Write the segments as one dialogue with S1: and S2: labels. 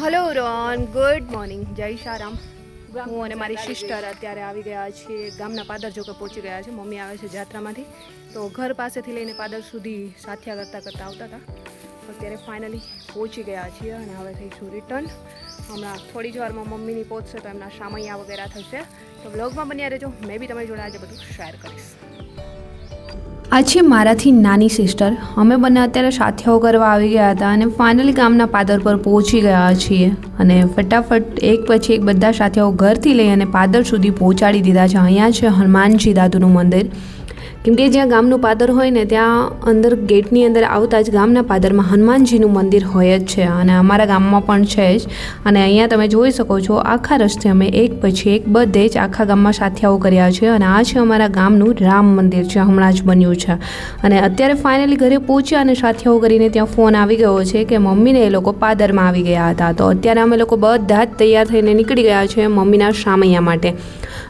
S1: Hello રોન good morning જય શારામ. હું અને મારી સિસ્ટર અત્યારે આવી ગયા છીએ. ગામના પાદર જોકે પહોંચી ગયા છે. મમ્મી આવે છે જાત્રામાંથી. તો ઘર પાસેથી લઈને પાદર સુધી સાથિયા કરતાં કરતાં આવતા હતા. અત્યારે ફાઇનલી પહોંચી ગયા છીએ અને હવે થઈશું રિટર્ન હમણાં થોડી જ વારમાં મમ્મીની પહોંચશે તો એમના સામૈયા વગેરે થશે. તો બ્લોગમાં બન્યા રહેજો. મેં બી તમારી જોડે આજે બધું શેર કરીશ. આ છે મારાથી નાની સિસ્ટર. અમે બંને અત્યારે સાથિયાઓ કરવા આવી ગયા હતા અને ફાઇનલી ગામના પાદર પર પહોંચી ગયા છીએ. અને ફટાફટ એક પછી એક બધા સાથિયાઓ ઘરથી લઈ અને પાદર સુધી પહોંચાડી દીધા છે. અહીંયા છે હનુમાનજી દાદુનું મંદિર. કેમ કે જ્યાં ગામનું પાદર હોય ને ત્યાં અંદર ગેટની અંદર આવતા જ ગામના પાદરમાં હનુમાનજીનું મંદિર હોય જ છે અને અમારા ગામમાં પણ છે જ. અને અહીંયા તમે જોઈ શકો છો, આખા રસ્તે અમે એક પછી એક બધે જ આખા ગામમાં સાથિયાઓ કર્યા છે અને આ છે અમારા ગામનું રામ મંદિર છે હમણાં જ બન્યું છે. અને અત્યારે ફાઇનલી ઘરે પહોંચ્યા અને સાથિયાઓ કરીને ત્યાં ફોન આવી ગયો છે કે મમ્મીને એ લોકો પાદરમાં આવી ગયા હતા. તો અત્યારે અમે લોકો બધા જ તૈયાર થઈને નીકળી ગયા છે મમ્મીના શામૈયા માટે.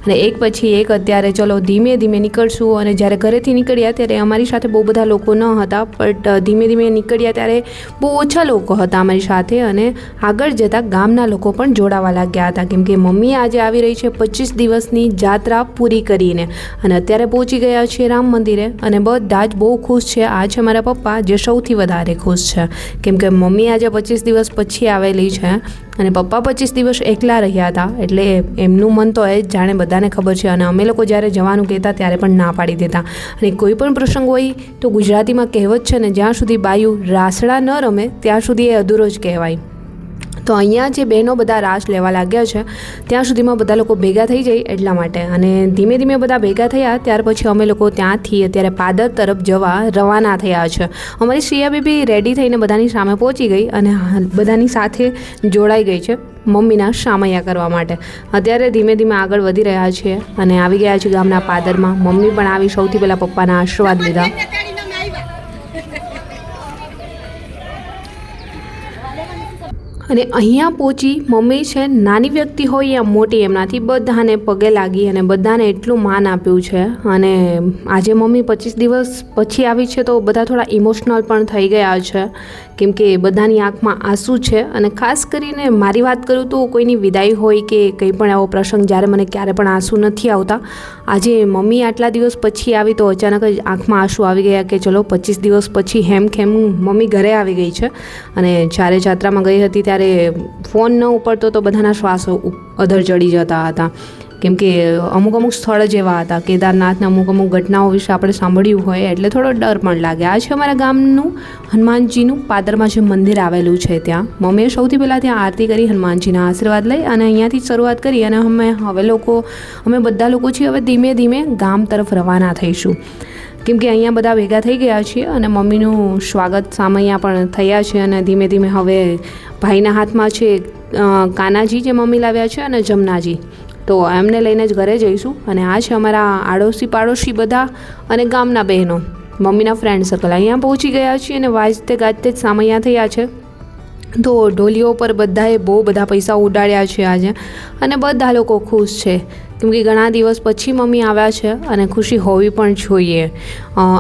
S1: અને એક પછી એક અત્યારે ચલો ધીમે ધીમે નીકળશું અને જ્યારે ઘરેથી નીકળ્યા ત્યારે અમારી સાથે બહુ બધા લોકો ન હતા, બટ ધીમે ધીમે નીકળ્યા ત્યારે બહુ ઓછા લોકો હતા અમારી સાથે અને આગળ જતાં ગામના લોકો પણ જોડાવા લાગ્યા હતા. કેમ કે મમ્મી આજે આવી રહી છે પચીસ દિવસની જાત્રા પૂરી કરીને અને અત્યારે પહોંચી ગયા છીએ રામ મંદિરે અને બધા જ બહુ ખુશ છે. આ છે મારા પપ્પા જે સૌથી વધારે ખુશ છે. કેમ કે મમ્મી આજે પચીસ દિવસ પછી આવેલી છે અને પપ્પા પચીસ દિવસ એકલા રહ્યા હતા, એટલે એમનું મન તો એ જ જાણે બધાને ખબર છે અને અમે લોકો જ્યારે જવાનું કહેતા ત્યારે પણ ના પાડી દેતા. અને કોઈ પણ પ્રસંગ હોય તો ગુજરાતીમાં કહેવત છે ને, જ્યાં સુધી બાયું રાસડા ન રમે, ત્યાં સુધી એ અધૂરો જ કહેવાય. તો અહીંયા જે બહેનો બધા રાસ લેવા લાગ્યા છે, ત્યાં સુધીમાં બધા લોકો ભેગા થઈ જાય એટલા માટે. અને ધીમે ધીમે બધા ભેગા થયા, ત્યાર પછી અમે લોકો ત્યાંથી અત્યારે પાદર તરફ જવા રવાના થયા છે. અમારી શ્રેયા બેબી રેડી થઈને બધાની સામે પહોંચી ગઈ અને બધાની સાથે જોડાઈ ગઈ છે મમ્મીના સામૈયા કરવા માટે. અત્યારે ધીમે ધીમે આગળ વધી રહ્યા છીએ અને આવી ગયા છે ગામના પાદરમાં. મમ્મી પણ આવી સૌથી પહેલાં પપ્પાના આશીર્વાદ લીધા. અને અહીંયા પહોંચી મમ્મી છે, નાની વ્યક્તિ હોય યા મોટી, એમનાથી બધાને પગે લાગી અને બધાને એટલું માન આપ્યું છે. અને આજે મમ્મી પચીસ દિવસ પછી આવી છે તો બધા થોડા ઇમોશનલ પણ થઈ ગયા છે. કેમ કે બધાની આંખમાં આંસુ છે અને ખાસ કરીને મારી વાત કરું તો કોઈની વિદાય હોય કે કંઈ પણ એવો પ્રસંગ જ્યારે મને ક્યારે પણ આંસુ નથી આવતા. આજે મમ્મી આટલા દિવસ પછી આવી તો અચાનક જ આંખમાં આંસુ આવી ગયા કે ચલો પચીસ દિવસ પછી હેમ ખેમ મમ્મી ઘરે આવી ગઈ છે. અને જ્યારે જાત્રામાં ગઈ હતી ત્યારે ફોન ન ઉપડતો તો બધાના શ્વાસો અધર ચડી જતા હતા. કેમ કે અમુક અમુક સ્થળ જ એવા હતા. કેદારનાથના અમુક અમુક ઘટનાઓ વિશે આપણે સાંભળ્યું હોય એટલે થોડો ડર પણ લાગે. આ છે અમારા ગામનું હનુમાનજીનું પાદરમાં જે મંદિર આવેલું છે ત્યાં. મમ્મીએ સૌથી પહેલાં ત્યાં આરતી કરી, હનુમાનજીના આશીર્વાદ લઈ અને અહીંયાથી શરૂઆત કરી અને અમે હવે લોકો, અમે બધા લોકો છીએ હવે ધીમે ધીમે ગામ તરફ રવાના થઈશું. કેમ કે અહીંયા બધા ભેગા થઈ ગયા છીએ અને મમ્મીનું સ્વાગત સામૈયા પણ થયા છે અને ધીમે ધીમે હવે ભાઈના હાથમાં છે કાનાજી જે મમ્મી લાવ્યા છે અને જમનાજી. તો એમને લઈને જ ઘરે જઈશું અને આ છે અમારા આડોશી પાડોશી બધા અને ગામના બહેનો. મમ્મીના ફ્રેન્ડ સર્કલ અહીંયા પહોંચી ગયા છીએ અને વાજતે ગાજતે જ સામૈયા થયા છે. તો ઢોલીઓ પર બધાએ બહુ બધા પૈસા ઉડાડ્યા છે આજે. અને બધા લોકો ખુશ છે. કેમ કે ઘણા દિવસ પછી મમ્મી આવ્યા છે અને ખુશી હોવી પણ જોઈએ.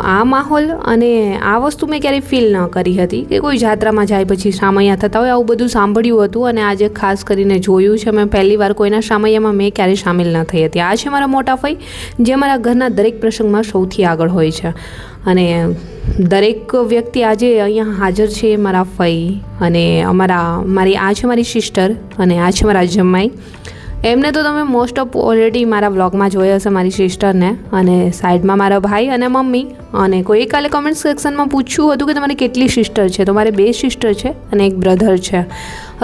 S1: આ માહોલ અને આ વસ્તુ મેં ક્યારેય ફીલ ન કરી હતી કે કોઈ જાત્રામાં જાય પછી સામૈયા થતા હોય આવું બધું સાંભળ્યું હતું અને આજે ખાસ કરીને જોયું છે. મેં પહેલી વાર કોઈના સામૈયામાં મેં ક્યારેય સામેલ ન થઈ હતી. આ છે મારા મોટા ફઈ, જે મારા ઘરના દરેક પ્રસંગમાં સૌથી આગળ હોય છે. અને દરેક વ્યક્તિ આજે અહીંયા હાજર છે મારા ફઈ અને અમારા, મારી, આ છે મારી સિસ્ટર અને આ છે મારા જમાઈ. એમને તો તમે મોસ્ટ ઓફ ઓલરેડી મારા વ્લોગમાં જોયા હશે મારી સિસ્ટરને અને સાઈડમાં મારા ભાઈ અને મમ્મી. અને કોઈ કાલે કમેન્ટ સેક્શનમાં પૂછ્યું હતું કે તમારે કેટલી સિસ્ટર છે? તો મારે બે સિસ્ટર છે અને એક બ્રધર છે.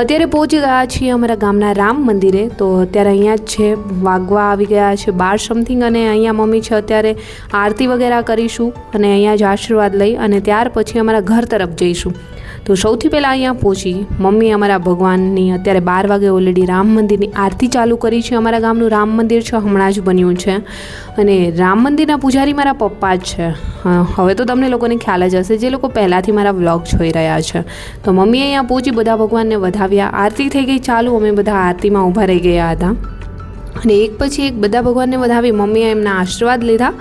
S1: અત્યારે પહોંચી ગયા છીએ અમારા ગામના રામ મંદિરે. તો અત્યારે અહીંયા જ છે, વાગવા આવી ગયા છે બાર સમથિંગ અને અહીંયા મમ્મી છે અત્યારે આરતી વગેરે કરીશું અને અહીંયા જ આશીર્વાદ લઈ અને ત્યાર પછી અમારા ઘર તરફ જઈશું. તો સૌથી પહેલાં અહીંયા પહોંચી મમ્મી અમારા ભગવાનની અત્યારે બાર વાગે ઓલરેડી રામ મંદિરની આરતી ચાલુ કરી છે. અમારા ગામનું રામ મંદિર છે, હમણાં જ બન્યું છે. અને રામ મંદિરના પૂજારી મારા પપ્પા જ છે. હવે તો તમને લોકોને ખ્યાલ જ હશે, જે લોકો પહેલાંથી મારા વ્લોગ જોઈ રહ્યા છે. તો મમ્મી અહીંયા પહોંચી બધા ભગવાનને વધાવ્યા આરતી થઈ ગઈ ચાલુ. અમે બધા આરતીમાં ઊભા રહી ગયા હતા. અને એક પછી એક બધા ભગવાનને વધાવી મમ્મીએ એમના આશીર્વાદ લીધા.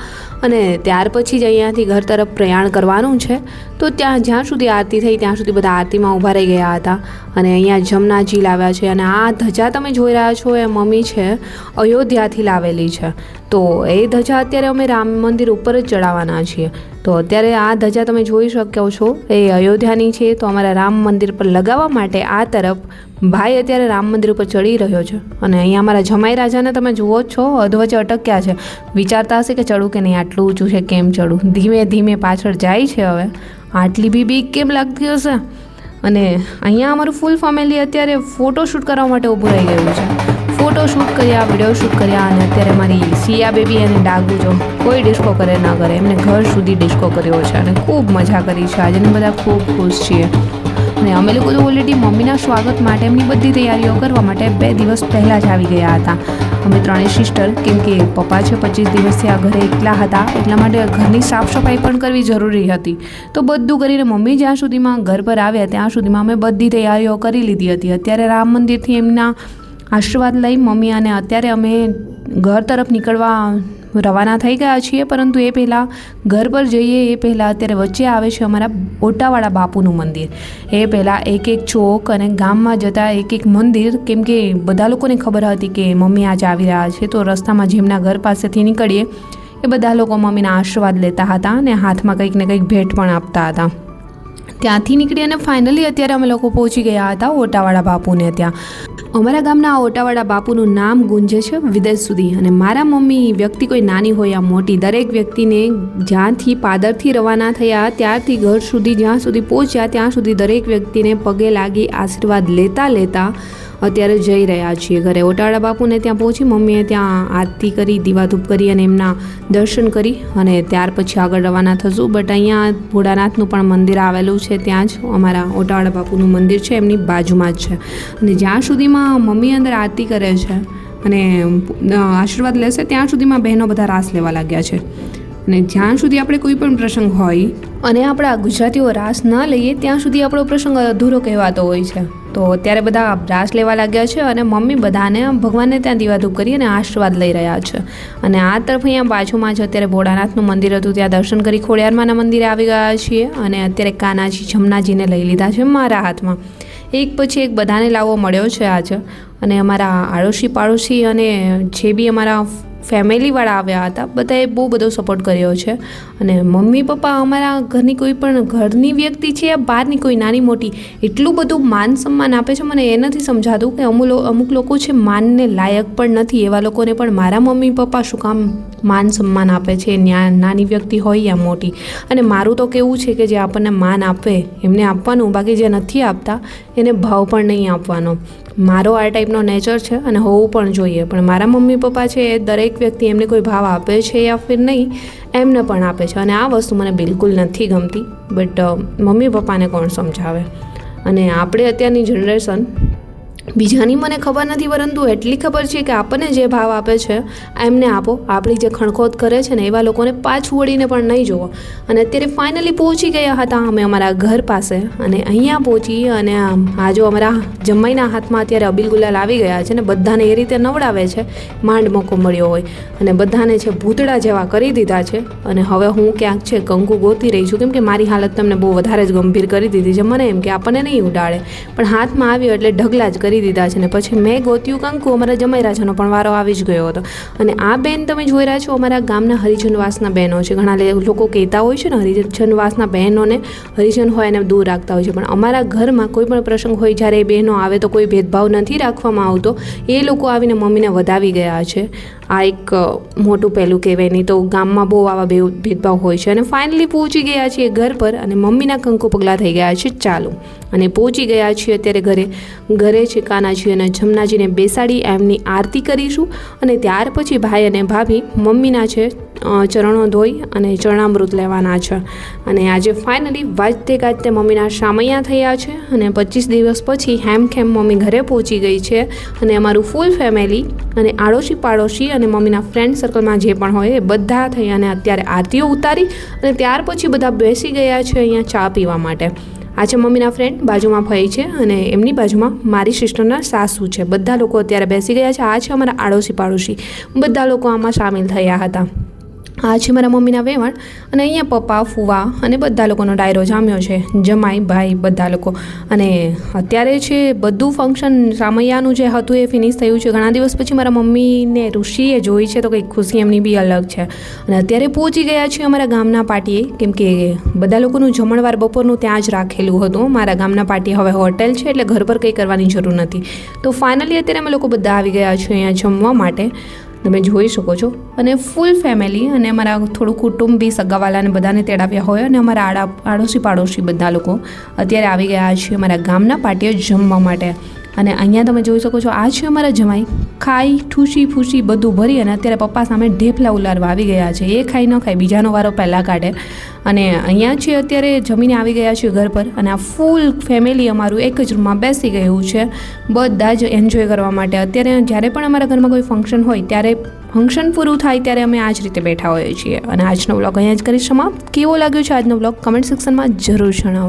S1: અને ત્યાર પછી જ અહીંયાથી ઘર તરફ પ્રયાણ કરવાનું છે. તો ત્યાં, જ્યાં સુધી આરતી થઈ, ત્યાં સુધી બધા આરતીમાં ઊભા રહી ગયા હતા. અને અહીંયા જમનાજી લાવ્યા છે. અને આ ધજા તમે જોઈ રહ્યા છો, એ મમ્મી છે, અયોધ્યાથી લાવેલી છે. તો એ ધજા અત્યારે અમે રામ મંદિર ઉપર જ ચડાવવાના છીએ. તો અત્યારે આ ધજા તમે જોઈ શકો છો. એ અયોધ્યાની છે. તો અમારા રામ મંદિર પર લગાવવા માટે આ તરફ ભાઈ અત્યારે રામ મંદિર ઉપર ચડી રહ્યો છે. અને અહીંયા અમારા જમાઈ રાજાને તમે જુઓ જ છો. અધવચ્ચે અટક્યા છે. વિચારતા હશે કે ચડું કે નહીં? આટલું ઊંચું છે, કેમ ચડું? ધીમે ધીમે પાછળ જાય છે હવે. આટલી બી બીક કેમ લાગતી હશે? અને અહીંયા અમારું ફૂલ ફેમિલી અત્યારે ફોટોશૂટ કરવા માટે ઊભું રહી ગયું છે. ફોટો શૂટ કર્યા વીડિયો શૂટ કર્યા અને અત્યારે મારી સિયા બેબી અને ડાગુ જો કોઈ ડિસ્કો કરે ના કરે, એમને ઘર સુધી ડિસ્કો કર્યો છે અને ખૂબ મજા કરી છે. આજે બધા ખૂબ ખુશ છીએ. અને અમે લોકો તો ઓલરેડી મમ્મીના સ્વાગત માટે એમની બધી તૈયારીઓ કરવા માટે બે દિવસ પહેલાં જ આવી ગયા હતા. અમે ત્રણેય સિસ્ટર કેમ કે પપ્પા છે, પચીસ દિવસથી આ ઘરે એકલા હતા, એટલા માટે ઘરની સાફ સફાઈ પણ કરવી જરૂરી હતી. તો બધું કરીને મમ્મી જ્યાં સુધીમાં ઘર પર આવ્યા, ત્યાં સુધીમાં અમે બધી તૈયારીઓ કરી લીધી હતી. અત્યારે રામ મંદિરથી એમના આશીર્વાદ લઈ મમ્મી અને અત્યારે અમે ઘર તરફ નીકળવા રવાના થઈ ગયા છીએ, પરંતુ એ પહેલાં ઘર પર જઈએ, એ પહેલાં અત્યારે વચ્ચે આવે છે અમારા ઓટાવાળા બાપુનું મંદિર. એ પહેલાં એક એક ચોક અને ગામમાં જતા એક એક મંદિર, કેમ કે બધા લોકોને ખબર હતી કે મમ્મી આજે આવી રહ્યા છે, તો રસ્તામાં જેમના ઘર પાસેથી નીકળીએ, એ બધા લોકો મમ્મીના આશીર્વાદ લેતા હતા અને હાથમાં કંઈક ને કંઈક ભેટ પણ આપતા હતા. ત્યાંથી નીકળી અને ફાઇનલી અત્યારે અમે લોકો પહોંચી ગયા હતા ઓટાવાળા બાપુને ત્યાં. અમારા ગામના આ ઓટાવાળા બાપુનું નામ ગુંજે છે વિદેશ સુધી અને મારા મમ્મી વ્યક્તિ કોઈ નાની હોય યા મોટી, દરેક વ્યક્તિને જ્યાંથી પાદરથી રવાના થયા, ત્યારથી ઘર સુધી, જ્યાં સુધી પહોંચ્યા, ત્યાં સુધી દરેક વ્યક્તિને પગે લાગી આશીર્વાદ લેતા લેતા અત્યારે જઈ રહ્યા છીએ ઘરે. ઓટાવાળા બાપુને ત્યાં પહોંચી મમ્મીએ ત્યાં આરતી કરી, દીવાધૂપ કરી અને એમના દર્શન કરી અને ત્યાર પછી આગળ રવાના થશું. બટ અહીંયા ભોળાનાથનું પણ મંદિર આવેલું છે, ત્યાં જ અમારા ઓટાવાળા બાપુનું મંદિર છે, એમની બાજુમાં જ છે. અને જ્યાં સુધીમાં મમ્મી અંદર આરતી કરે છે અને આશીર્વાદ લેશે, ત્યાં સુધીમાં બહેનો બધા રાસ લેવા લાગ્યા છે. અને જ્યાં સુધી આપણે કોઈ પણ પ્રસંગ હોય અને આપણા ગુજરાતીઓ રાસ ન લઈએ, ત્યાં સુધી આપણો પ્રસંગ અધૂરો કહેવાતો હોય છે. તો અત્યારે બધા રાસ લેવા લાગ્યા છે અને મમ્મી બધાને ભગવાનને ત્યાં દીવાધૂપ કરી અને આશીર્વાદ લઈ રહ્યા છે. અને આ તરફ અહીંયા બાજુમાં જ અત્યારે ભોળાનાથનું મંદિર હતું, ત્યાં દર્શન કરી ખોડિયારમાંના મંદિરે આવી ગયા છીએ અને અત્યારે કાનાજી, જમનાજીને લઈ લીધા છે મારા હાથમાં. એક પછી એક બધાને લાવવો મળ્યો છે આજે. અને અમારા આડોશી પાડોશી અને જે બી અમારા ફેમિલીવાળા આવ્યા હતા, બધાએ બહુ બધો સપોર્ટ કર્યો છે. અને મમ્મી, પપ્પા અમારા ઘરની કોઈ પણ ઘરની વ્યક્તિ છે યા બહારની કોઈ નાની મોટી, એટલું બધું માન સન્માન આપે છે, મને એ નથી સમજાતું કે અમુક અમુક લોકો છે માનને લાયક પણ નથી, એવા લોકોને પણ મારા મમ્મી, પપ્પા શું કામ માન સન્માન આપે છે નાની વ્યક્તિ હોય યા મોટી. અને મારું તો કેવું છે કે જે આપણને માન આપે, એમને આપવાનું, બાકી જે નથી આપતા, એને ભાવ પણ નહીં આપવાનો. મારો આ ટાઈપનો નેચર છે અને હોવું પણ જોઈએ. પણ મારા મમ્મી, પપ્પા છે એ દરેક વ્યક્તિ એમને કોઈ ભાવ આપે છે યા ફિર નહીં, એમને પણ આપે છે. અને આ વસ્તુ મને બિલકુલ નથી ગમતી. બટ મમ્મી પપ્પાને કોણ સમજાવે? અને આપણે અત્યારની જનરેશન બીજાની મને ખબર નથી, પરંતુ એટલી ખબર છે કે આપણને જે ભાવ આપે છે, એમને આપો. આપણી જે ખણખોદ કરે છે ને, એવા લોકોને પાછું વળીને પણ નહીં જોવો અને અત્યારે ફાઇનલી પહોંચી ગયા હતા અમે અમારા ઘર પાસે. અને અહીંયા પહોંચી અને આ જો અમારા જમાઈના હાથમાં અત્યારે અબિલ ગુલાલ આવી ગયા છે ને, બધાને એ રીતે નવડાવે છે, માંડ મોકો મળ્યો હોય. અને બધાને છે ભૂતડા જેવા કરી દીધા છે. અને હવે હું ક્યાંક છે કંકુ ગોતી રહી છું. કેમ કે મારી હાલત તમને બહુ વધારે જ ગંભીર કરી દીધી છે. મને એમ કે આપણને નહીં ઉડાડે. પણ હાથમાં આવ્યો એટલે ઢગલા જ કરી દીધા છે ને પછી મેં ગોત્યું કંકુ અમારા જમાઈ રાજાનો પણ વારો આવી જ ગયો હતો. અને આ બેન તમે જોઈ રહ્યા છો, અમારા ગામના હરિજનવાસના બહેનો છે. ઘણા લોકો કહેતા હોય છે ને હરિજનવાસના બહેનોને હરિજન હોય એને દૂર રાખતા હોય છે. પણ અમારા ઘરમાં કોઈ પણ પ્રસંગ હોય જ્યારે એ બહેનો આવે તો કોઈ ભેદભાવ નથી રાખવામાં આવતો. એ લોકો આવીને મમ્મીને વધાવી ગયા છે. આ એક મોટું પહેલું કહેવાય, નહીં તો ગામમાં બહુ આવા બે ભેદભાવ હોય છે. અને ફાઇનલી પહોંચી ગયા છીએ ઘર પર અને મમ્મીના કંકુ પગલાં થઈ ગયા છે ચાલુ. અને પહોંચી ગયા છીએ અત્યારે ઘરે. ઘરે છે કાનાજી અને જમનાજીને બેસાડી એમની આરતી કરીશું. અને ત્યાર પછી ભાઈ અને ભાભી મમ્મીના છે ચરણો ધોઈ અને ચરણામૃત લેવાના છે. અને આજે ફાઇનલી વાજતે ગાજતે મમ્મીના શામૈયા થયા છે. અને પચીસ દિવસ પછી હેમખેમ મમ્મી ઘરે પહોંચી ગઈ છે. અને અમારું ફૂલ ફેમિલી અને આડોશી પાડોશી અને મમ્મીના ફ્રેન્ડ સર્કલમાં જે પણ હોય એ બધા થઈ અને અત્યારે આરતીઓ ઉતારી અને ત્યાર પછી બધા બેસી ગયા છે અહીંયા ચા પીવા માટે. આ છે મમ્મીના ફ્રેન્ડ બાજુમાં ફઈ છે અને એમની બાજુમાં મારી સિસ્ટરના સાસુ છે. બધા લોકો અત્યારે બેસી ગયા છે. આ છે અમારા આડોશી પાડોશી બધા લોકો આમાં સામેલ થયા હતા. આ છે મારા મમ્મીના વેવાણ. અને અહીંયા પપ્પા, ફુવા અને બધા લોકોનો ડાયરો જામ્યો છે. જમાઈ, ભાઈ, બધા લોકો. અને અત્યારે છે બધું ફંક્શન રામૈયાનું જે હતું એ ફિનિશ થયું છે. ઘણા દિવસ પછી મારા મમ્મીને ઋષિએ જોઈ છે તો કંઈક ખુશી એમની બી અલગ છે. અને અત્યારે પહોંચી ગયા છીએ અમારા ગામના પાર્ટીએ કેમ કે બધા લોકોનું જમણવાર બપોરનું ત્યાં જ રાખેલું હતું. મારા ગામના પાર્ટી હવે હોટેલ છે એટલે ઘર પર કંઈ કરવાની જરૂર નથી. તો ફાઇનલી અત્યારે અમે લોકો બધા આવી ગયા છીએ અહીંયા જમવા માટે. તમે જોઈ શકો છો. અને ફૂલ ફેમિલી અને અમારા થોડું કુટુંબ બી સગાવાલાને બધાને તેડાવ્યા હોય અને અમારા આડા આડોશી પાડોશી બધા લોકો અત્યારે આવી ગયા છે અમારા ગામના પાટીએ જમવા માટે. અને અહીંયા તમે જોઈ શકો છો, આ છે અમારા જમાઈ. ખાઈ, ઠૂસી, ફૂસી બધું ભરી અને અત્યારે પપ્પા સામે ઢેફલા ઉલારવા આવી ગયા છે. એ ખાઈ ન ખાય બીજાનો વારો પહેલાં કાઢે. અને અહીંયા છે અત્યારે જમીને આવી ગયા છે ઘર પર અને આ ફૂલ ફેમિલી અમારું એક જ રૂમમાં બેસી ગયું છે. બધા જ એન્જોય કરવા માટે. અત્યારે જ્યારે પણ અમારા ઘરમાં કોઈ ફંક્શન હોય, ત્યારે ફંક્શન પૂરું થાય ત્યારે અમે આ જ રીતે બેઠા હોઈએ છીએ. અને આજનો બ્લોગ અહીંયા જ કરી સમાપ્ત. કેવો લાગ્યો છે આજનો બ્લોગ કમેન્ટ સેક્શનમાં જરૂર જણાવો.